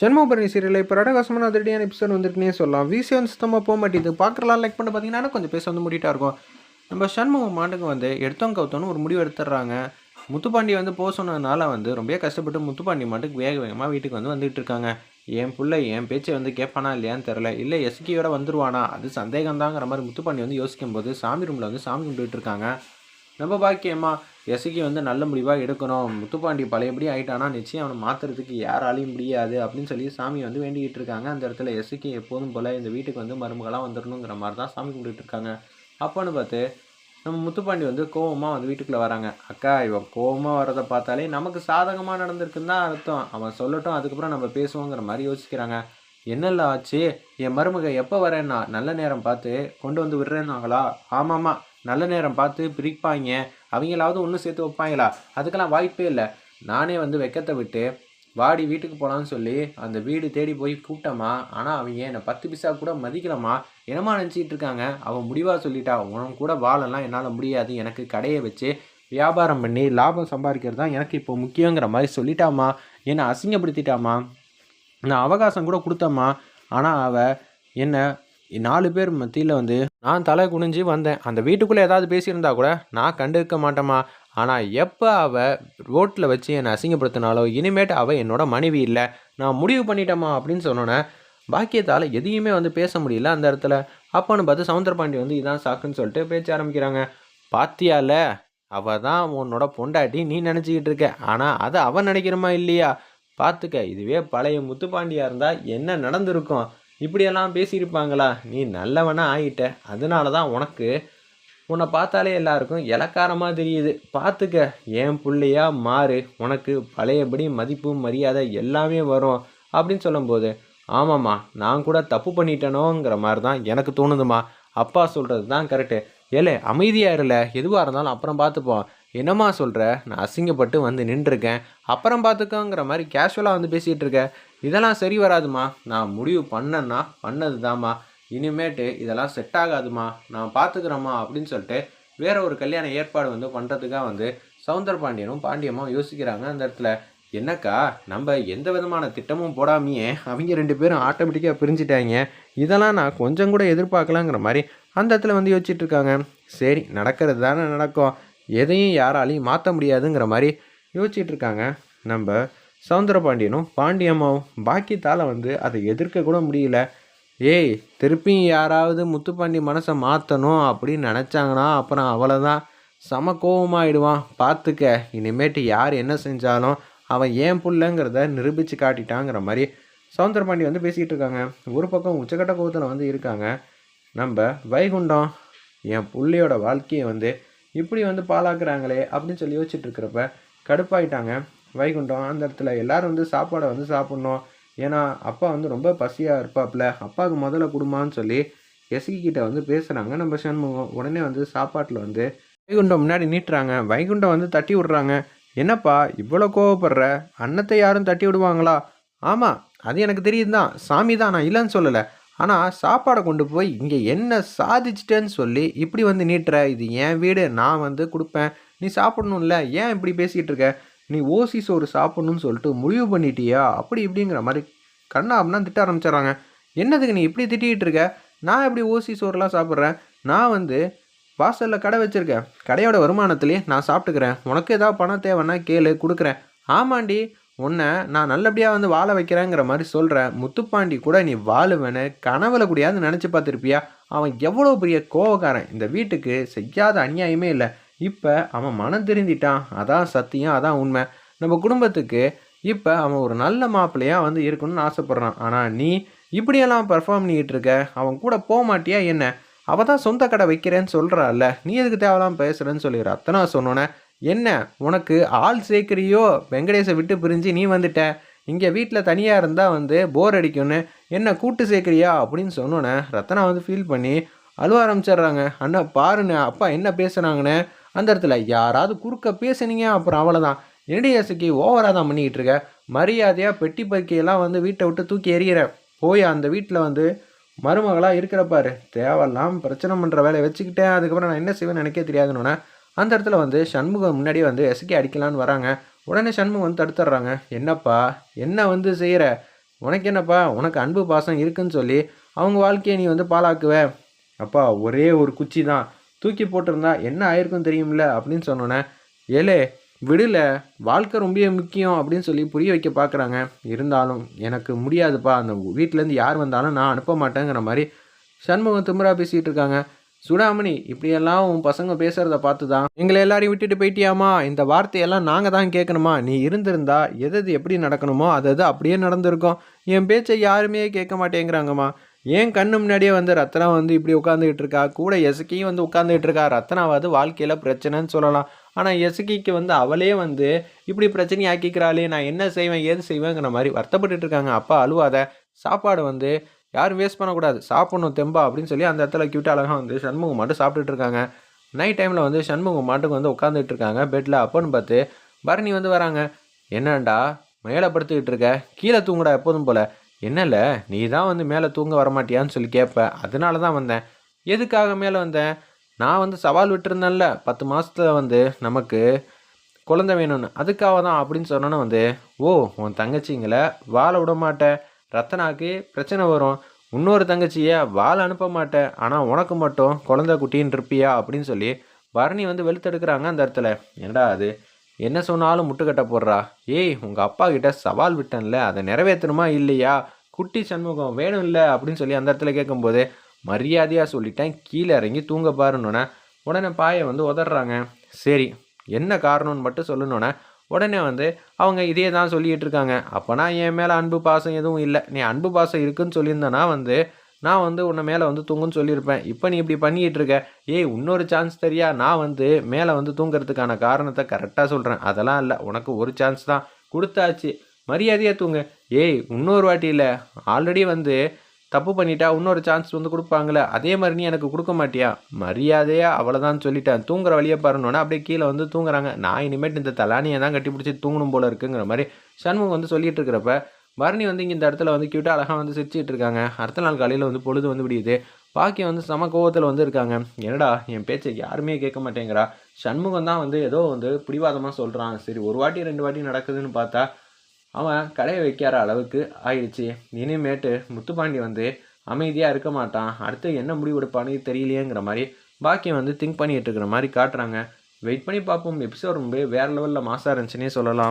சண்முகபரணி serial இப்போ ரடகாசமான அதிரடியான episode வந்துருக்குனே சொல்லலாம். விசி வந்து சுத்தமாக போக மாட்டேது பார்க்குறலாம் லைக் பண்ண பார்த்தீங்கன்னா கொஞ்சம் பேச வந்து முடிட்டா இருக்கும். நம்ம சண்முகம் மாட்டுக்கு வந்து எடுத்தோம் கவுத்தோன்னு ஒரு முடிவு எடுத்துடுறாங்க. முத்துப்பாண்டி வந்து போக சொன்னதுனால வந்து ரொம்ப கஷ்டப்பட்டு முத்துப்பாண்டி மாட்டுக்கு வேக வேகமாக வீட்டுக்கு வந்து வந்துகிட்டு இருக்காங்க. என் பிள்ளை என் பேச்சை வந்து கேட்பானா இல்லையான்னு தெரில இல்லை எஸ்கியோட வந்துருவானா? அது சந்தேகம்தாங்கிற மாதிரி முத்துப்பாண்டி வந்து யோசிக்கும் போது சாமி ரூமில் வந்து சாமி கும்பிட்டுட்டு இருக்காங்க. நம்ம பாக்கியம்மா எசுகி வந்து நல்ல முடிவாக எடுக்கணும். முத்துப்பாண்டி பழையபடி ஆயிட்டானா நிச்சயம் அவனை மாற்றுறதுக்கு யாராலையும் முடியாது அப்படின்னு சொல்லி சாமி வந்து வேண்டிக்கிட்டு இருக்காங்க. அந்த இடத்துல எசுகி எப்போதும் போல் இந்த வீட்டுக்கு வந்து மருமகளாக வந்துடணுங்கிற மாதிரி தான் சாமி கும்பிட்டு இருக்காங்க. அப்போன்னு பார்த்து நம்ம முத்துப்பாண்டி வந்து கோவமாக வந்து வீட்டுக்குள்ளே வராங்க. அக்கா இவன் கோவமாக வரதை பார்த்தாலே நமக்கு சாதகமாக நடந்திருக்குன்னு தான் அர்த்தம். அவன் சொல்லட்டும் அதுக்கப்புறம் நம்ம பேசுவோங்கிற மாதிரி யோசிக்கிறாங்க. என்னல்ல ஆச்சு? என் மருமக எப்போ வரேன்னா நல்ல நேரம் பார்த்து கொண்டு வந்து விடுறேன்னாங்களா? ஆமாம்மா நல்ல நேரம் பார்த்து பிரிப்பாங்க அவங்களாவது ஒன்று சேர்த்து வைப்பாங்களா அதுக்கெல்லாம் வாய்ப்பே இல்லை. நானே வந்து வெக்கத்தை விட்டு வாடி வீட்டுக்கு போகலான்னு சொல்லி அந்த வீடு தேடி போய் கூப்பிட்டோமா ஆனால் அவங்க என்னை பத்து பிசா கூட மதிக்கலம்மா. என்னமா நினச்சிட்டு இருக்காங்க? அவன் முடிவாக சொல்லிட்டா. உன் கூட வாழலாம் என்னால் முடியாது. எனக்கு கடையை வச்சு வியாபாரம் பண்ணி லாபம் சம்பாதிக்கிறது தான் எனக்கு இப்போ முக்கியங்கிற மாதிரி சொல்லிட்டாமா என்னை அசிங்கப்படுத்திட்டாமா நான் அவகாசம் கூட கொடுத்தம்மா. ஆனால் அவள் என்ன நாலு பேர் மத்தியில் வந்து நான் தலை குனிஞ்சு வந்தேன். அந்த வீட்டுக்குள்ளே ஏதாவது பேசியிருந்தா கூட நான் கண்டுக்க மாட்டேமா ஆனால் எப்போ அவள் ரோட்டில் வச்சு என்னை அசிங்கப்படுத்தினாலோ இனிமேட்டு அவள் என்னோட மனைவி இல்லை. நான் முடிவு பண்ணிட்டேம்மா அப்படின்னு சொன்னோன்னே பாக்கியத்தால் எதையுமே வந்து பேச முடியல அந்த இடத்துல. அப்போன்னு பார்த்து சவுந்தரபாண்டி வந்து இதான் சாக்குன்னு சொல்லிட்டு பேச்ச ஆரம்பிக்கிறாங்க. பாத்தியால அவள் தான் உன்னோட பொண்டாட்டி நீ நினச்சிக்கிட்டு இருக்க. ஆனால் அதை அவன் நினைக்கிறமா இல்லையா? பார்த்துக்க இதுவே பழைய முத்துப்பாண்டியாக இருந்தால் என்ன நடந்திருக்கும்? இப்படியெல்லாம் பேசியிருப்பாங்களா? நீ நல்லவனாக ஆகிட்ட அதனால தான் உனக்கு உன்னை பார்த்தாலே எல்லாருக்கும் இலக்காரமாக தெரியுது. பார்த்துக்க என் பிள்ளையா மாறு. உனக்கு பழையபடி மதிப்பு மரியாதை எல்லாமே வரும் அப்படின்னு சொல்லும்போது ஆமாம்மா நான் கூட தப்பு பண்ணிட்டேனோங்கிற மாதிரி தான் எனக்கு தோணுதுமா அப்பா சொல்கிறது தான் கரெக்டு. ஏலே அமைதியாக இருல. எதுவாக இருந்தாலும் அப்புறம் பார்த்துப்போம். என்னம்மா சொல்கிற நான் அசிங்கப்பட்டு வந்து நின்றுருக்கேன். அப்புறம் பார்த்துக்கோங்கிற மாதிரி கேஷுவலாக வந்து பேசிகிட்டு இருக்க. இதெல்லாம் சரி வராதுமா. நான் முடிவு பண்ணேன்னா பண்ணது தாம்மா இனிமேட்டு இதெல்லாம் செட் ஆகாதுமா. நான் பார்த்துக்கிறேம்மா அப்படின்னு சொல்லிட்டு வேற ஒரு கல்யாண ஏற்பாடு வந்து பண்ணுறதுக்காக வந்து சவுந்தர பாண்டியனும் பாண்டியமும் யோசிக்கிறாங்க அந்த இடத்துல. என்னக்கா நம்ம எந்த விதமான திட்டமும் போடாமையே. அவங்க ரெண்டு பேரும் ஆட்டோமேட்டிக்காக பிரிஞ்சிட்டாங்க. இதெல்லாம் நான் கொஞ்சம் கூட எதிர்பார்க்கலாங்கிற மாதிரி அந்த இடத்துல வந்து யோசிச்சுட்டு இருக்காங்க. சரி நடக்கிறது தானே நடக்கும். எதையும் யாராலையும் மாற்ற முடியாதுங்கிற மாதிரி யோசிச்சுட்டு இருக்காங்க. நம்ம சவுந்தரபாண்டியனும் பாண்டியம்மாவும் பாக்கியத்தால் வந்து அதை எதிர்க்க கூட முடியல. ஏய் திருப்பியும் யாராவது முத்துப்பாண்டி மனசை மாற்றணும் அப்படின்னு நினச்சாங்கன்னா அப்புறம் அவ்வளோதான் சம கோபமாயிடுவான் பார்த்துக்க இனிமேட்டு யார் என்ன செஞ்சாலும் அவன் ஏன் புள்ளங்கிறத நிரூபித்து காட்டிட்டாங்கிற மாதிரி சவுந்தரபாண்டி வந்து பேசிக்கிட்டு இருக்காங்க. ஒரு பக்கம் உச்சக்கட்ட கோபத்தில் வந்து இருக்காங்க. நம்ம வைகுண்டம் என் புள்ளையோட வாழ்க்கையை வந்து இப்படி வந்து பாழாக்குறாங்களே அப்படின்னு சொல்லி யோசிச்சுட்டு இருக்கிறப்ப கடுப்பாயிட்டாங்க. வைகுண்டம் அந்த இடத்துல எல்லாரும் வந்து சாப்பாடை வந்து சாப்பிட்ணும். ஏன்னா அப்பா வந்து ரொம்ப பசியாக இருப்பாப்புல அப்பாவுக்கு முதல்ல கொடுமான்னு சொல்லி எஸ்கி கிட்ட வந்து பேசுகிறாங்க நம்ம சண்முகம் உடனே வந்து சாப்பாட்டில் வந்து வைகுண்டம் முன்னாடி நீட்டுறாங்க. வைகுண்டம் வந்து தட்டி விடுறாங்க. என்னப்பா இவ்வளோ கோவப்படுற? அன்னத்தை யாரும் தட்டி விடுவாங்களா? ஆமாம் அது எனக்கு தெரியுது தான் சாமி தான் நான் இல்லைன்னு சொல்லலை. ஆனால் சாப்பாடை கொண்டு போய் இங்கே என்ன சாதிச்சிட்டேன்னு சொல்லி இப்படி வந்து நீட்டுற? இது என் வீடு நான் வந்து கொடுப்பேன். நீ சாப்பிடணும்ல. ஏன் இப்படி பேசிகிட்டு இருக்க? நீ ஓசி சோறு சாப்பிடணும்னு சொல்லிட்டு முடிவு பண்ணிட்டியா? அப்படி இப்படிங்கிற மாதிரி கண்ணா அப்படின்னா திட்ட ஆரம்பிச்சிடறாங்க. என்னதுக்கு நீ இப்படி திட்டிகிட்டு இருக்க? நான் எப்படி ஓசி சோறுலாம் சாப்பிட்றேன்? நான் வந்து வாசலில் கடை வச்சுருக்கேன். கடையோட வருமானத்துலேயே நான் சாப்பிட்டுக்கிறேன். உனக்கு ஏதாவது பணம் தேவைன்னா கேளு கொடுக்குறேன். ஆமாண்டி உன்னை நான் நல்லபடியாக வந்து வாழ வைக்கிறேங்கிற மாதிரி சொல்கிறேன் முத்துப்பாண்டி கூட நீ வாழுவேன்னு கனவுல கூடியாவது நினச்சி பார்த்துருப்பியா? அவன் எவ்வளோ பெரிய கோவக்காரன். இந்த வீட்டுக்கு செய்யாத அநியாயமே இல்லை. இப்போ அவன் மனம் திருந்திட்டான். அதான் சத்தியம் அதான் உண்மை. நம்ம குடும்பத்துக்கு இப்போ அவன் ஒரு நல்ல மாப்பிள்ளையாக வந்து இருக்கணும்னு ஆசைப்பட்றான். ஆனால் நீ இப்படியெல்லாம் பர்ஃபார்ம் பண்ணிக்கிட்டு இருக்க? அவன் கூட போக மாட்டியா என்ன? அவள் தான் சொந்த கடை வைக்கிறேன்னு சொல்கிறாள்ல நீ எதுக்கு தேவலாம் பேசுகிறேன்னு சொல்லி ரத்தனா சொன்னோன்னே என்ன? உனக்கு ஆள் சேர்க்குறியோ? வெங்கடேஷை விட்டு பிரிஞ்சு நீ வந்துட்ட. இங்கே வீட்டில் தனியாக இருந்தால் வந்து போர் அடிக்கும்னு என்ன கூட்டு சேர்க்குறியா? அப்படின்னு சொன்னோன்னே ரத்தனா வந்து ஃபீல் பண்ணி அழுவ ஆரம்பிச்சிடுறாங்க. அண்ணா பாருண்ணே அப்பா என்ன பேசுகிறாங்கன்னு அந்த இடத்துல யாராவது குறுக்க பேசுனீங்க அப்புறம் அவ்வளோதான் எசுக்கி ஓவராக தான் பண்ணிக்கிட்டு இருக்க. மரியாதையாக பெட்டி பறிக்கையெல்லாம் வந்து வீட்டை விட்டு தூக்கி எறிகிற போய் அந்த வீட்டில் வந்து மருமகளாக இருக்கிறப்பாரு தேவையில்லாம் பிரச்சனை பண்ணுற வேலையை வச்சுக்கிட்டேன். அதுக்கப்புறம் நான் என்ன செய்வேன்னு நினைக்க தெரியாதுன்னு அந்த இடத்துல வந்து சண்முகம் முன்னாடி வந்து எசக்கி அடிக்கலான்னு வராங்க. உடனே சண்முகம் வந்து தடுத்துடுறாங்க. என்னப்பா என்ன வந்து செய்கிற உனக்கு என்னப்பா உனக்கு அன்பு பாசம் இருக்குன்னு சொல்லி அவங்க வாழ்க்கையை நீ வந்து பாழாக்குவ. அப்பா ஒரே ஒரு குச்சி தான். தூக்கி போட்டிருந்தா என்ன ஆயிருக்கும் தெரியும்ல அப்படின்னு சொன்னோன்னே ஏலே விடல வாழ்க்கை ரொம்ப முக்கியம் அப்படின்னு சொல்லி புரிய வைக்க பார்க்குறாங்க இருந்தாலும் எனக்கு முடியாதுப்பா அந்த வீட்டிலேருந்து யார் வந்தாலும் நான் அனுப்ப மாட்டேங்கிற மாதிரி சண்முகம் திமுறா பேசிகிட்டு இருக்காங்க. சுடாமணி இப்படியெல்லாம் உன் பசங்க பேசுகிறத பார்த்து தான் எங்களை எல்லாரையும் விட்டுட்டு போயிட்டியாமா? இந்த வார்த்தையெல்லாம் நாங்கள் தான் கேட்கணுமா? நீ இருந்திருந்தா எது எப்படி நடக்கணுமோ அது அது அப்படியே நடந்திருக்கும். என் பேச்சை யாருமே கேட்க மாட்டேங்கிறாங்கம்மா. ஏன் கண்ணு முன்னாடியே வந்து ரத்னா வந்து இப்படி உட்காந்துக்கிட்டு இருக்கா? கூட எசுக்கியும் வந்து உட்காந்துக்கிட்டு இருக்கா? ரத்னாவாது வாழ்க்கையில் பிரச்சனைன்னு சொல்லலாம். ஆனால் எசுகிக்கு வந்து அவளே வந்து இப்படி பிரச்சனையாக்கிக்கிறாளே நான் என்ன செய்வேன் ஏது செய்வேங்கிற மாதிரி வருத்தப்பட்டுட்டு இருக்காங்க. அப்பா அழுவாத. சாப்பாடு வந்து யாரும் வேஸ்ட் பண்ணக்கூடாது. சாப்பிடணும் தெம்பா அப்படின்னு சொல்லி அந்த இடத்துல கியூட்டாக அழகாக வந்து சண்முகம் மட்டும் சாப்பிட்டுட்டு இருக்காங்க. நைட் டைமில் வந்து சண்முகம் மாட்டுக்கு வந்து உட்காந்துட்டு இருக்காங்க. பெட்டில் அப்போன்னு பார்த்து பரணி வந்து வராங்க. என்னண்டா மேலே படுத்துக்கிட்டு இருக்க? கீழே தூங்குடா எப்போதும் போல். என்னல்ல நீ தான் வந்து மேலே தூங்க வரமாட்டியான்னு சொல்லி கேட்ப அதனால தான் வந்தேன். எதுக்காக மேலே வந்தேன் நான் வந்து சவால் விட்டுருந்தேன்ல பத்து மாதத்தில் வந்து நமக்கு குழந்தை வேணும்னு. அதுக்காக தான் அப்படின்னு சொன்னோன்னே வந்து ஓ உன் தங்கச்சிங்களை வாழ விட மாட்டேன் ரத்தனாக்கு பிரச்சனை வரும். இன்னொரு தங்கச்சியை வாழ அனுப்ப மாட்டேன் ஆனால் உனக்கு மட்டும் குழந்தை குட்டின்னு இருப்பியா? அப்படின்னு சொல்லி பரணி வந்து வெளுத்தெடுக்கிறாங்க அந்த இடத்துல. என்னடா அது? என்ன சொன்னாலும் முட்டுக்கட்டை போடுறா? ஏய் உங்கள் அப்பா கிட்ட சவால் விட்டேன்ல அதை நிறைவேற்றணுமா இல்லையா? குட்டி சண்முகம் வேணும் இல்லை அப்படின்னு சொல்லி அந்த இடத்துல கேட்கும்போது மரியாதையாக சொல்லிட்டேன் கீழே இறங்கி தூங்க பாருன்னொன்னே உடனே பாயை வந்து உதறாங்க சரி என்ன காரணம்னு மட்டும் சொல்லணுன்னே உடனே வந்து அவங்க இதே தான் சொல்லிகிட்டு இருக்காங்க. அப்போனா என் மேலே அன்பு பாசம் எதுவும் இல்லை. நீ அன்பு பாசம் இருக்குன்னு சொல்லியிருந்தேன்னா வந்து நான் வந்து உன்னை மேலே வந்து தூங்குன்னு சொல்லியிருப்பேன். இப்போ நீ இப்படி பண்ணிக்கிட்டு இருக்க ஏய் இன்னொரு சான்ஸ் தெரியா? நான் வந்து மேலே வந்து தூங்குறதுக்கான காரணத்தை கரெக்டாக சொல்கிறேன் அதெல்லாம் இல்லை. உனக்கு ஒரு சான்ஸ் தான். கொடுத்தாச்சு. மரியாதையாக தூங்க. ஏய் இன்னொரு வாட்டி இல்லை ஆல்ரெடி வந்து தப்பு பண்ணிட்டா இன்னொரு சான்ஸ் வந்து கொடுப்பாங்களே அதே மாதிரி நீ எனக்கு கொடுக்க மாட்டியா? மரியாதையாக அவ்வளோதான் சொல்லிட்டேன். தூங்குற வழியை பாருனோன்னா அப்படியே கீழே வந்து தூங்குறாங்க. நான் இனிமேட்டு இந்த தலானியை தான் கட்டி பிடிச்சி தூங்கணும் போல இருக்குங்கிற மாதிரி சண்முகம் வந்து சொல்லிட்டு இருக்கிறப்ப பரணி வந்து இங்கே இந்த இடத்துல வந்து க்யூட்டாக அழகாக வந்து சிரிச்சிட்டு இருக்காங்க. அடுத்த நாள் காலையில் வந்து பொழுது வந்து விடியுது. பாக்கியம் வந்து சம கோவத்தில் வந்து இருக்காங்க. என்னடா என் பேச்சை யாருமே கேட்க மாட்டேங்கிறா. சண்முகம் தான் வந்து ஏதோ வந்து பிடிவாதமாக சொல்கிறான் சரி ஒரு வாட்டி ரெண்டு வாட்டி நடக்குதுன்னு பார்த்தா அவன் கடையை வைக்கிற அளவுக்கு ஆயிடுச்சு. இனிமேட்டு முத்துப்பாண்டி வந்து அமைதியாக இருக்க மாட்டான். அடுத்து என்ன முடிவு எடுப்பானு தெரியலையேங்கிற மாதிரி பாக்கியம் வந்து திங்க் பண்ணிகிட்டு இருக்கிற மாதிரி காட்டுறாங்க. வெயிட் பண்ணி பார்ப்போம். எபிசோட் ரொம்ப வேறு லெவலில் மாசாக இருந்துச்சுன்னே சொல்லலாம்.